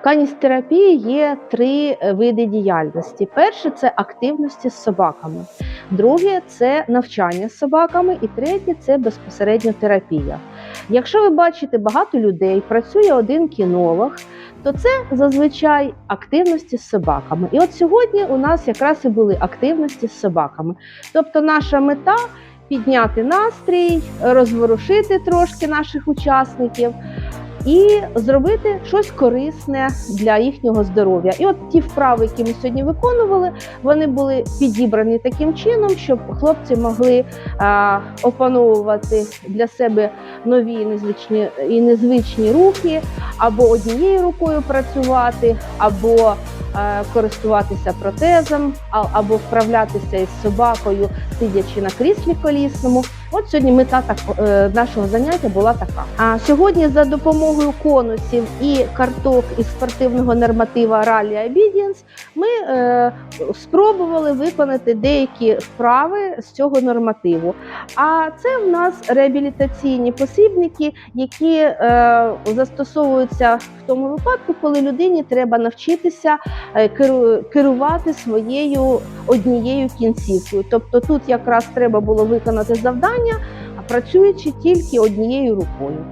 каністерапії є три е, види діяльності. Перше це активності з собаками, друге це навчання з собаками, і третє це безпосередньо терапія. Якщо ви бачите багато людей, працює один кінолог, то це зазвичай активності з собаками. І от сьогодні у нас якраз і були активності з собаками. Тобто наша мета підняти настрій, розворушити трошки наших учасників і зробити щось корисне для їхнього здоров'я. І от ті вправи, які ми сьогодні виконували, вони були підібрані таким чином, щоб хлопці могли а, опановувати для себе нові незвичні і незвичні рухи, або однією рукою працювати, або е, користуватися протезом, а- або вправлятися із собакою, сидячи на кріслі колісному. От сьогодні мета так, е, нашого заняття була така. А сьогодні за допомогою конусів і карток із спортивного норматива Rally Obedience ми е, спробували виконати деякі вправи з цього нормативу. А це в нас реабілітаційні посібники, які е, застосовуються в тому випадку, коли людині треба навчитися е, керувати своєю однією кінцівкою. Тобто тут якраз треба було виконати завдання, а працюючи тільки однією рукою.